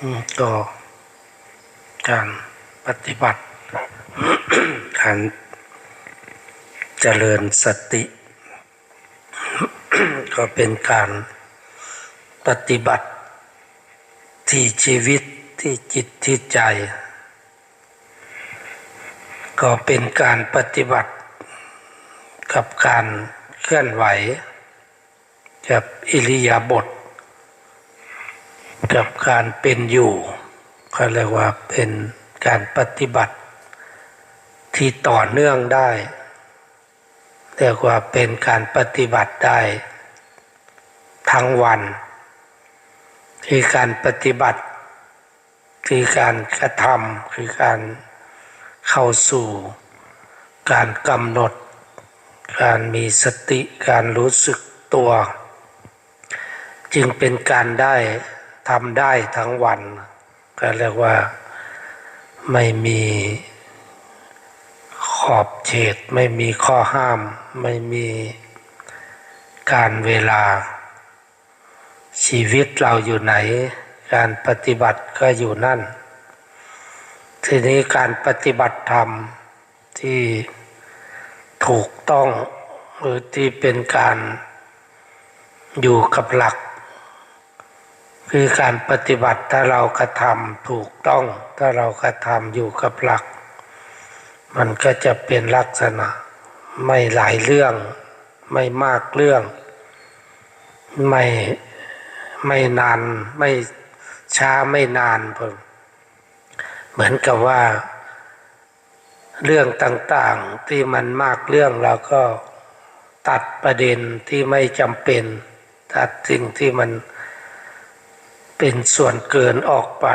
อืมก็การปฏิบัติการเจริญสติ ก็เป็นการปฏิบัติที่ชีวิตที่จิตที่ใจ ก็เป็นการปฏิบัติกับการเคลื่อนไหวกับอิริยาบถ กับการเป็นอยู่ก็เรียกว่าเป็นการปฏิบัติที่ต่อเนื่องได้เรียกว่าเป็นการปฏิบัติได้ทั้งวัน คือการปฏิบัติ คือการกระทำคือการเข้าสู่ การกำหนด การมีสติการรู้สึกตัว จึงเป็นการได้ ทำได้ทั้งวัน ก็เรียกว่าไม่มีขอบเขตไม่มีข้อห้าม ไม่มีการเวลา ชีวิตเราอยู่ไหน การปฏิบัติก็อยู่นั่น ทีนี้การปฏิบัติธรรมที่ถูกต้องหรือที่เป็นการอยู่กับหลัก คือการปฏิบัติถ้าเรากระทำถูกต้อง ถ้าเรากระทำอยู่กับหลัก มันก็จะเป็นลักษณะ ไม่หลายเรื่อง ไม่มากเรื่อง ไม่ไม่นานไม่ช้าไม่นานผมเหมือนกับว่า เรื่องต่างๆที่มันมากเรื่องเราก็ตัดประเด็นที่ไม่จำเป็น ตัดสิ่งที่มัน เป็นส่วนเกินออกไป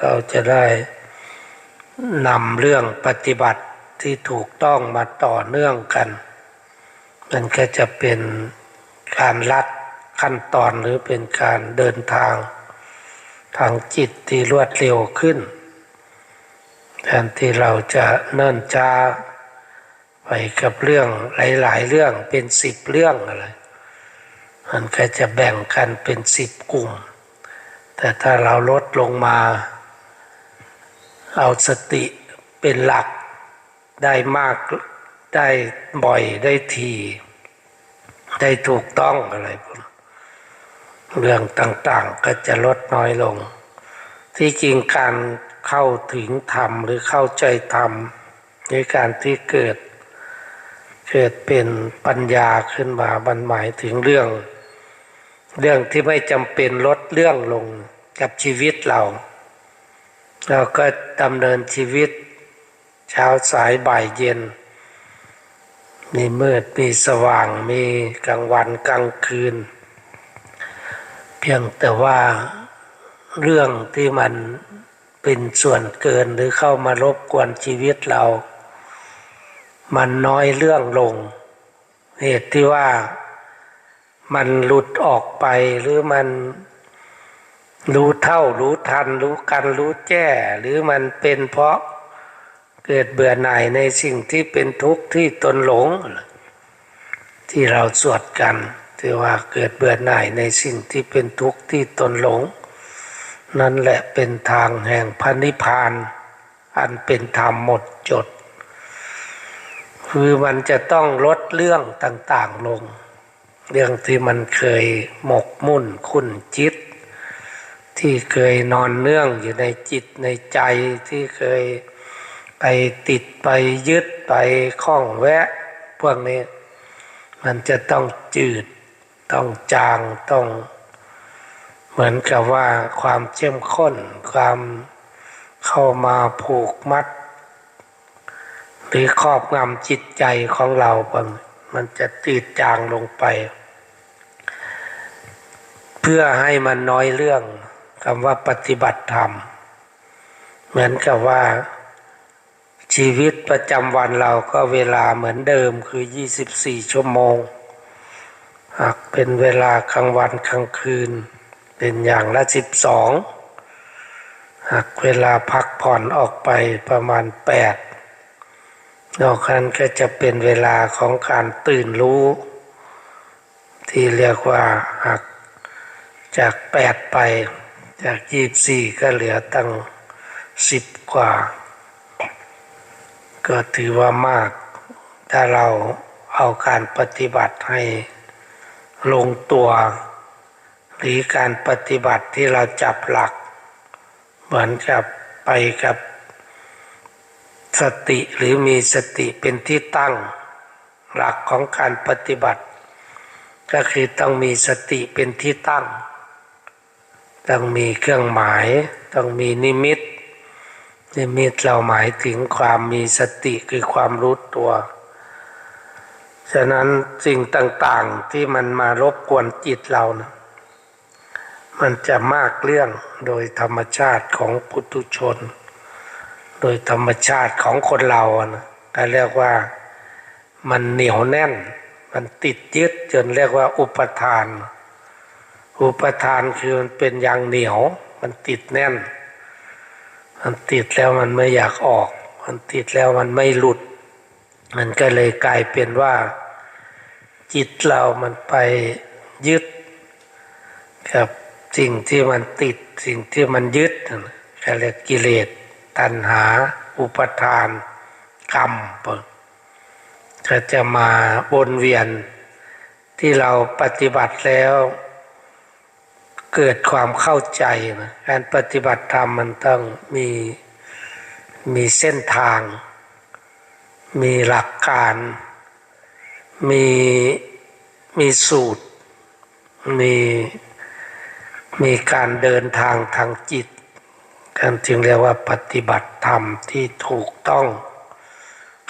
เราจะได้นำเรื่องปฏิบัติที่ถูกต้องมาต่อเนื่องกัน มันก็จะเป็นการลัดขั้นตอนหรือเป็นการเดินทาง ทางจิตที่รวดเร็วขึ้นแทนที่เราจะเนิ่นช้าไปกับเรื่องหลาย ๆ เรื่องเป็นสิบเรื่องอะไร มันก็จะแบ่งกันเป็นสิบกลุ่ม แต่ถ้าเราลดลงมา เอาสติเป็นหลักได้มากได้บ่อยได้ทีได้ถูกต้องอะไรพวกเรื่องต่างๆก็จะลดน้อยลง ที่จริงการเข้าถึงธรรมหรือเข้าใจธรรมในการที่เกิด เกิดเป็นปัญญาขึ้นมาบันหมายถึงเรื่อง เรื่องที่ไม่จำเป็นลดเรื่องลงกับชีวิตเรา เราก็ดำเนินชีวิต เช้าสายบ่ายเย็น มีมืดมีสว่าง มีกลางวันกลางคืน เพียงแต่ว่าเรื่องที่มันเป็นส่วนเกินหรือเข้ามารบกวนชีวิตเรา มันน้อยเรื่องลง เหตุที่ว่า มันหลุดออกไปหรือมันรู้เท่ารู้ทัน รู้กันรู้แจ้ หรือมันเป็นเพราะเกิดเบื่อหน่ายในสิ่งที่เป็นทุกข์ที่ตนหลง ที่เราสวดกันที่ว่าเกิดเบื่อหน่ายในสิ่งที่เป็นทุกข์ที่ตนหลง นั่นแหละเป็นทางแห่งพันิพาน อันเป็นธรรมหมดจด คือมันจะต้องลดเรื่องต่าง ๆ ลง เรื่องที่มันเคยหมกมุ่นคุ้นจิต ที่เคยนอนเนื่องอยู่ในจิตในใจที่เคยไปติดไปยึดไปคล้องแวะ พวกนี้ มันจะต้องจืด ต้องจางต้อง เหมือนกับว่าความเข้มข้น ความเข้ามาผูกมัด หรือครอบงำจิตใจของเราบางมันจะตืดจางลงไป พื่อให้มันน้อยเรื่องคำว่าปฏิบัติธรรม เหมือนกับว่า ชีวิตประจำวันเราก็เวลาเหมือนเดิมคือ 24 ชั่วโมง หากเป็นเวลากลางวันกลางคืน เป็นอย่างละ 12 หากเวลาพักผ่อนออกไปประมาณ 8 นอกนั้นก็จะเป็นเวลาของการตื่นรู้ ที่เรียกว่าหาก จาก8ไป จากยี่สี่ก็เหลือตั้งสิบกว่า ก็ถือว่ามาก ถ้าเราเอาการปฏิบัติให้ลงตัว หรือการปฏิบัติที่เราจับหลัก เหมือนกับไปกับสติหรือมีสติเป็นที่ตั้งหลักของการปฏิบัติ ก็คือต้องมีสติเป็นที่ตั้ง ต้องมีเครื่องหมาย ต้องมีนิมิต นิมิตเราหมายถึงความมีสติคือความรู้ตัว ฉะนั้นสิ่งต่างๆที่มันมารบกวนจิตเรานะมันจะมากเรื่องโดยธรรมชาติของปุถุชน โดยธรรมชาติของคนเรานะก็เรียกว่ามันเหนียวแน่น มันติดยึดจนเรียกว่าอุปทาน อุปทานคือมันเป็นอย่างเหนียว มันติดแน่น มันติดแล้วมันไม่อยากออก มันติดแล้วมันไม่หลุด มันก็เลยกลายเป็นว่า จิตเรามันไปยึดกับสิ่งที่มันติดสิ่งที่มันยึดก็เรียกกิเลสตัณหา อุปทาน กรรมก็จะมาวนเวียนที่เราปฏิบัติแล้ว เกิดความเข้าใจนะการปฏิบัติธรรมมันต้องมีมีเส้นทาง มีหลักการ มีมีสูตร มีมีการเดินทางทางจิตกันจึงเรียกว่าปฏิบัติธรรมที่ถูกต้อง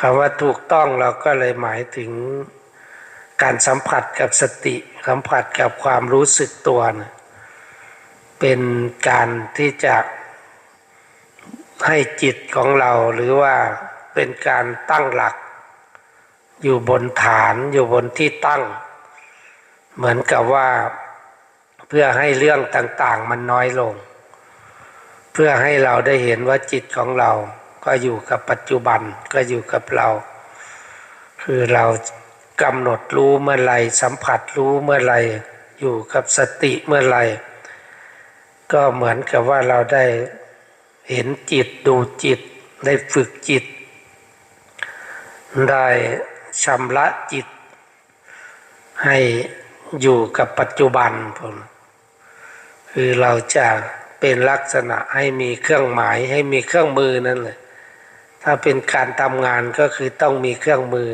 คำว่าถูกต้องเราก็เลยหมายถึงการสัมผัสกับสติ สัมผัสกับความรู้สึกตัวนะ เป็นการที่จะให้จิตของเราหรือว่าเป็นการตั้งหลัก อยู่บนฐานอยู่บนที่ตั้ง เหมือนกับว่าเพื่อให้เรื่องต่างๆมันน้อยลง เพื่อให้เราได้เห็นว่าจิตของเราก็อยู่กับปัจจุบันก็อยู่กับเรา คือเรากำหนดรู้เมื่อไรสัมผัสรู้เมื่อไรอยู่กับสติเมื่อไร ก็เหมือนกับว่าเราได้เห็นจิตดูจิต ได้ฝึกจิต ได้ชำระจิต ให้อยู่กับปัจจุบันผมคือเราจะเป็นลักษณะให้มีเครื่องหมายให้มีเครื่องมือนั่นเลยถ้าเป็นการทำงานก็คือต้องมีเครื่องมือ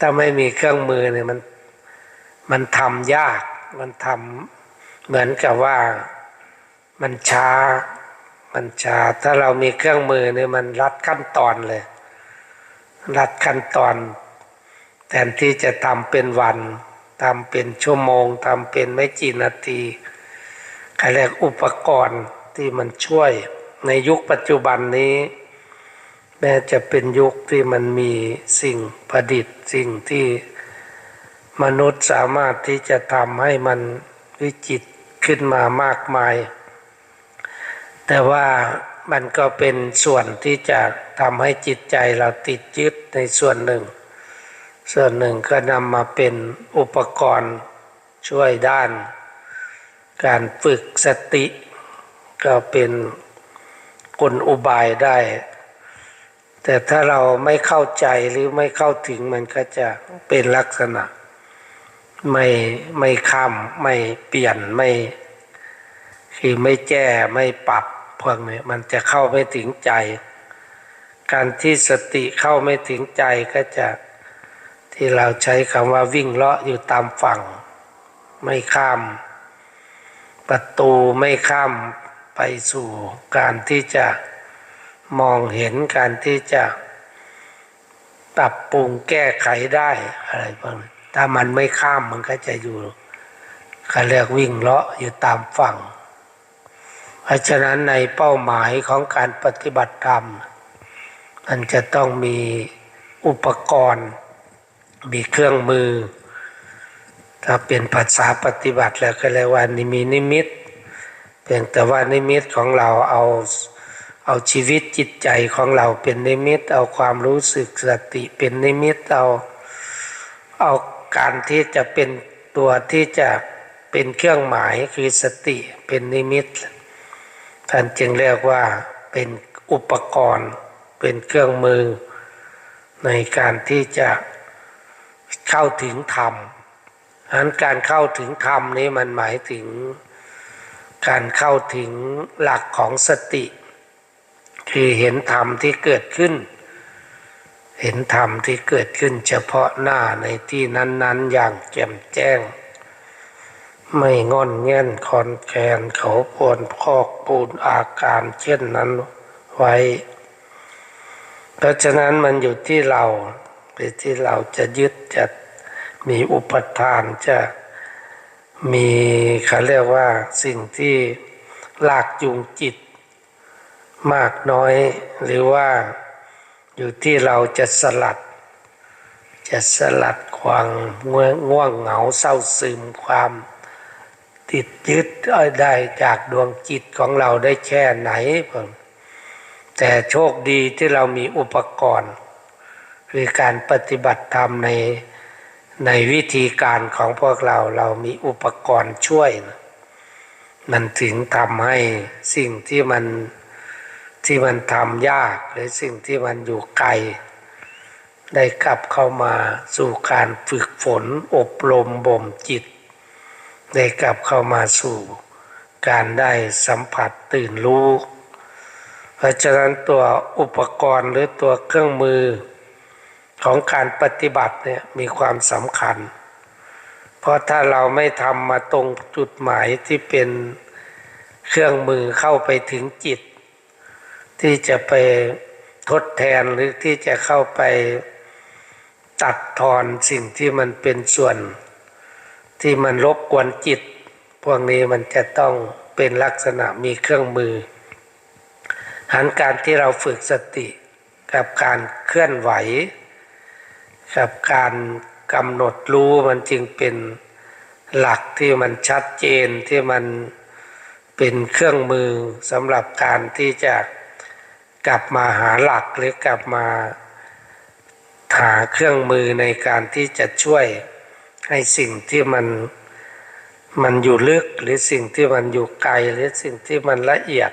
ถ้าไม่มีเครื่องมือเนี่ยมันมันทำยาก มันทำเหมือนกับว่า มันช้า มันช้า ถ้าเรามีเครื่องมือเนี่ยมันรัดขั้นตอนเลย รัดขั้นตอน แทนที่จะทำเป็นวันทำเป็นชั่วโมงทำเป็นไม่กี่นาทีอะไรเรียกอุปกรณ์ที่มันช่วยในยุคปัจจุบันนี้ แม้จะเป็นยุคที่มันมีสิ่งประดิษฐ์ สิ่งที่มนุษย์สามารถที่จะทำให้มันวิจิตขึ้นมามากมาย แต่ว่ามันก็เป็นส่วนที่จะทำให้จิตใจเราติดยึดในส่วนหนึ่ง ส่วนหนึ่งก็นำมาเป็นอุปกรณ์ช่วยด้าน การฝึกสติ ก็เป็นกลอุบายได้ แต่ถ้าเราไม่เข้าใจหรือไม่เข้าถึงมันก็จะเป็นลักษณะ ไม่ไม่ข้ามไม่เปลี่ยนไม่คือไม่แก้ไม่ปรับ พวกนี้มันจะเข้าไม่ถึงใจ การที่สติเข้าไม่ถึงใจก็จะที่เราใช้คำว่าวิ่งเลาะอยู่ตามฝั่ง ไม่ข้าม ประตูไม่ข้ามไปสู่การที่จะมองเห็นการที่จะปรับปรุงแก้ไขได้อะไรบ้างถ้ามันไม่ข้ามมันก็จะอยู่เขาเรียกวิ่งเลาะอยู่ตามฝั่ง เพราะฉะนั้นในเป้าหมายของการปฏิบัติธรรม มันจะต้องมีอุปกรณ์ มีเครื่องมือ ถ้าเป็นภาษาปฏิบัติแล้วก็เรียกว่านิมีนิมิตเพียงแต่ว่านิมิตของเราเอาเอาชีวิตจิตใจของเราเป็นนิมิต เอาความรู้สึกสติเป็นนิมิตเอาเอาการที่จะเป็นตัวที่จะเป็นเครื่องหมายคือสติเป็นนิมิต ท่านจึงเรียกว่าเป็นอุปกรณ์เป็นเครื่องมือ ในการที่จะเข้าถึงธรรมอันการเข้าถึงธรรมนี้มันหมายถึงการเข้าถึงหลักของสติ คือเห็นธรรมที่เกิดขึ้น เห็นธรรมที่เกิดขึ้นเฉพาะหน้าในที่นั้น ๆ อย่างแจ่มแจ้ง ไม่งอนเงี้ยนคอนแคนเขาปวนพอกปูนอาการเช่นนั้นไว้ เพราะฉะนั้นมันอยู่ที่เราเป็นที่เราจะยึดจะมีอุปทานจะมีเขาเรียกว่าสิ่งที่ลากจูงจิต มากน้อย หรือว่าอยู่ที่เราจะสลัด จะสลัดความง่วงเหงาเศร้าซึมความ ติดยึดได้จากดวงจิตของเราได้แค่ไหนผมแต่โชคดีที่เรามีอุปกรณ์คือการปฏิบัติธรรมในในวิธีการของพวกเราเรามีอุปกรณ์ช่วยนะมันถึงทำให้สิ่งที่มันที่มันทำยาก หรือสิ่งที่มันอยู่ไกล ได้กลับเข้ามาสู่การฝึกฝนอบรมบ่มจิต ได้กลับเข้ามาสู่การได้สัมผัสตื่นรู้ เพราะฉะนั้นตัวอุปกรณ์หรือตัวเครื่องมือของการปฏิบัติเนี่ยมีความสำคัญ เพราะถ้าเราไม่ทำมาตรงจุดหมายที่เป็นเครื่องมือเข้าไปถึงจิต ที่จะไปทดแทนหรือที่จะเข้าไปตัดทอนสิ่งที่มันเป็นส่วน ที่มันรบกวนจิต พวกนี้มันจะต้องเป็นลักษณะมีเครื่องมือ หันการที่เราฝึกสติ กับการเคลื่อนไหว กับการกำหนดรู้มันจึงเป็นหลักที่มันชัดเจนที่มันเป็นเครื่องมือสำหรับการที่จะกลับมาหาหลักหรือกลับมาหาเครื่องมือในการที่จะช่วย ให้สิ่งที่มันมันอยู่ลึกหรือสิ่งที่มันอยู่ไกลหรือสิ่งที่มันละเอียด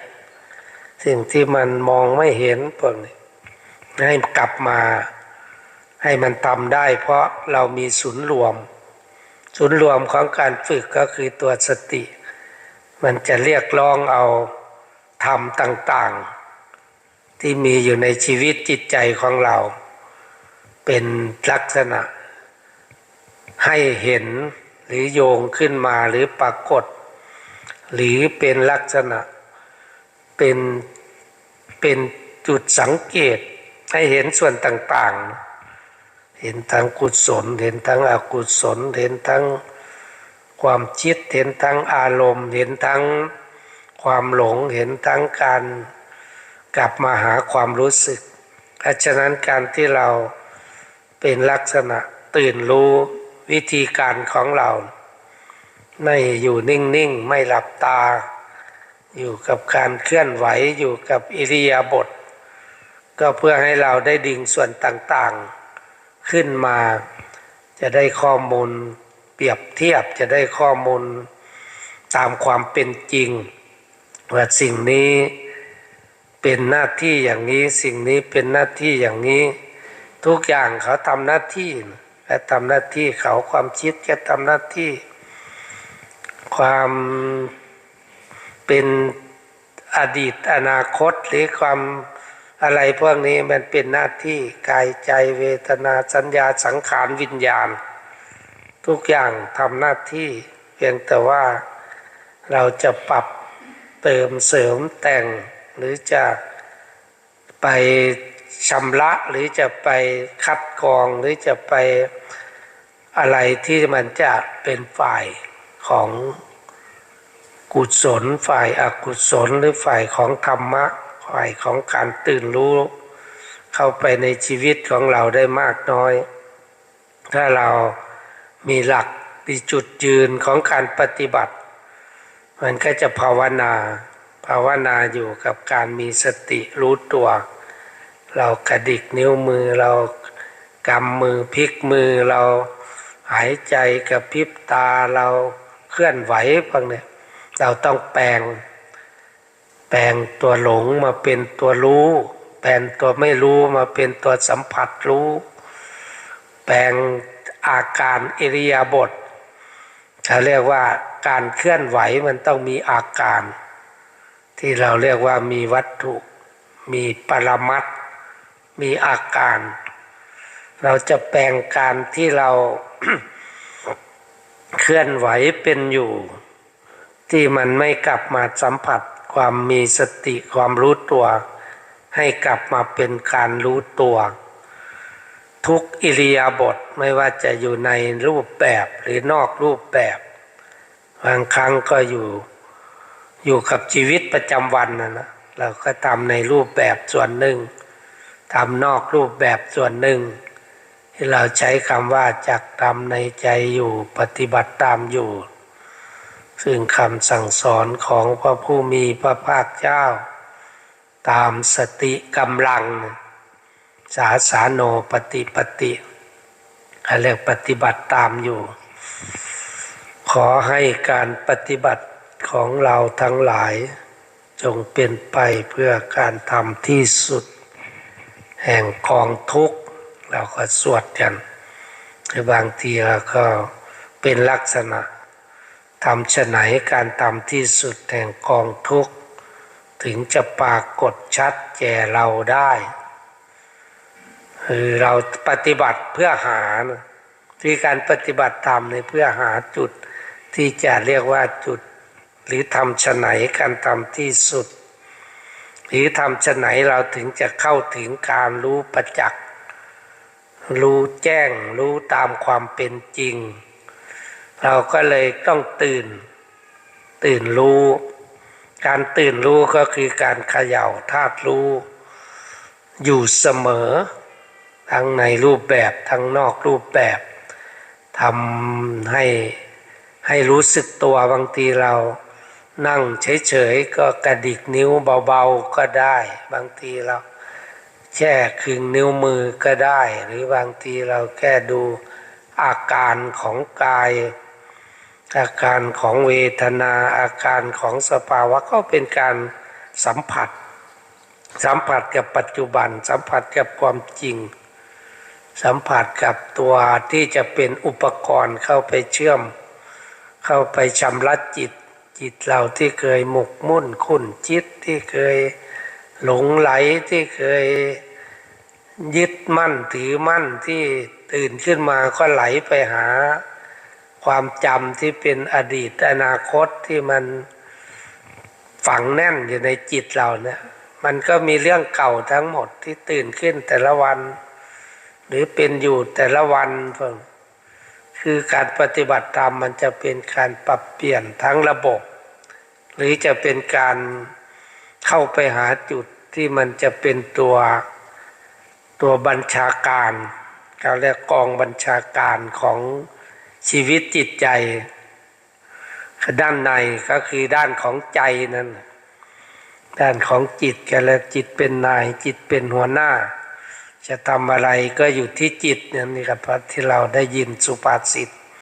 สิ่งที่มันมองไม่เห็นพวกนี้ให้กลับมาให้มันทำได้ เพราะเรามีศูนย์รวม ศูนย์รวมของการฝึกก็คือตัวสติ มันจะเรียกร้องเอาธรรมต่าง ๆ ที่มีอยู่ในชีวิตจิตใจของเรา เป็นลักษณะ ให้เห็นหรือโยงขึ้นมาหรือปรากฏ หรือเป็นลักษณะเป็นเป็นจุดสังเกต ให้เห็นส่วนต่างๆ เห็นทั้งกุศล เห็นทั้งอกุศล เห็นทั้งความคิดเห็นทั้งอารมณ์ เห็นทั้งความหลงเห็นทั้งการกลับมาหาความรู้สึกเพราะฉะนั้นการที่เราเป็นลักษณะตื่นรู้ วิธีการของเรา ไม่อยู่นิ่งๆ ไม่หลับตา อยู่กับการเคลื่อนไหวอยู่กับอิริยาบถก็เพื่อให้เราได้ดิ่งส่วนต่างๆ ขึ้นมา จะได้ข้อมูลเปรียบเทียบจะได้ข้อมูลตามความเป็นจริงว่าสิ่งนี้เป็นหน้าที่อย่างนี้สิ่งนี้เป็นหน้าที่อย่างนี้ ทุกอย่างเขาทำหน้าที่ และทำหน้าที่เขาความคิดก็ทำหน้าที่ ความเป็นอดีตอนาคตหรือความอะไรพวกนี้มันเป็นหน้าที่กายใจเวทนาสัญญาสังขารวิญญาณ ทุกอย่างทำหน้าที่ เพียงแต่ว่าเราจะปรับเติมเสริมแต่งหรือจะไป ชำระหรือจะไปคัดกรองหรือจะไปอะไรที่มันจะเป็นฝ่ายของกุศล ฝ่ายอากุศลหรือฝ่ายของธรรมะ ฝ่ายของการตื่นรู้ เข้าไปในชีวิตของเราได้มากน้อย ถ้าเรามีหลักมีจุดยืนของการปฏิบัติ มันก็จะภาวนา ภาวนาอยู่กับการมีสติรู้ตัว เรากระดิกนิ้วมือเรากำมือพลิกมือเราหายใจกับพริบตาเราเคลื่อนไหวบางเนี่ยเราต้องแปลง แปลงตัวหลงมาเป็นตัวรู้ แปลงตัวไม่รู้มาเป็นตัวสัมผัสรู้ แปลงอาการอิริยาบถเขาเรียกว่าการเคลื่อนไหวมันต้องมีอาการ ที่เราเรียกว่ามีวัตถุ มีปรมัต มีอาการ เราจะแปลงการที่เราเคลื่อนไหวเป็นอยู่ ที่มันไม่กลับมาสัมผัสความมีสติความรู้ตัว ให้กลับมาเป็นการรู้ตัว ทุกอิริยาบถไม่ว่าจะอยู่ในรูปแบบหรือนอกรูปแบบบางครั้งก็อยู่อยู่กับชีวิตประจำวันนะนะเราก็ทำในรูปแบบส่วนหนึ่ง ทำนอกรูปแบบส่วนหนึ่ง ที่เราใช้คำว่าจักทำในใจอยู่ปฏิบัติตามอยู่ ซึ่งคำสั่งสอนของพระผู้มีพระภาคเจ้า ตามสติกำลัง สาสาโนปฏิปฏิอะไรปฏิบัติตามอยู่ ขอให้การปฏิบัติของเราทั้งหลาย จงเป็นไปเพื่อการทำที่สุด แห่งกองทุกข์เราก็สวดกันหรือบางทีเราก็เป็นลักษณะทำฉไหนการทำที่สุดแห่งกองทุกข์ ถึงจะปรากฏชัดแก่เราได้คือเราปฏิบัติเพื่อหาที่การปฏิบัติธรรมในเพื่อหาจุดที่จะเรียกว่าจุด หรือทำฉไหนการทำที่สุด หรือทำฉไหนเราถึงจะเข้าถึงการรู้ประจักษ์รู้แจ้งรู้ตามความเป็นจริง เราก็เลยต้องตื่น ตื่นรู้ การตื่นรู้ก็คือการเขย่าธาตุรู้ อยู่เสมอ ทั้งในรูปแบบทั้งนอกรูปแบบทำให้ให้รู้สึกตัวบางทีเรา นั่งเฉยๆก็กระดิกนิ้วเบาๆก็ได้ บางทีเราแค่คึงนิ้วมือก็ได้ หรือบางทีเราแค่ดูอาการของกาย อาการของเวทนาอาการของสภาวะก็เป็นการสัมผัส สัมผัสกับปัจจุบัน สัมผัสกับความจริง สัมผัสกับตัวที่จะเป็นอุปกรณ์เข้าไปเชื่อม เข้าไปชำระจิต จิตเราที่เคยหมกมุ่นขุ่นจิตที่เคยหลงไหลที่เคยยึดมั่นถือมั่นที่ตื่นขึ้นมาก็ไหลไปหา ความจำที่เป็นอดีตอนาคตที่มันฝังแน่นอยู่ในจิตเราเนี่ยมันก็มีเรื่องเก่าทั้งหมดที่ตื่นขึ้นแต่ละวัน หรือเป็นอยู่แต่ละวันเพิ่ง คือการปฏิบัติธรรมมันจะเป็นการปรับเปลี่ยนทั้งระบบ หรือจะเป็นการเข้าไปหาจุดที่มันจะเป็นตัวตัวบัญชาการเขาเรียกกองบัญชาการของชีวิตจิตใจด้านในก็คือด้านของใจนั่นด้านของจิตกันแล้วจิตเป็นนายจิตเป็นหัวหน้า จะทำอะไรก็อยู่ที่จิตเนี่ยนี่ครับที่เราได้ยินสุภาษิต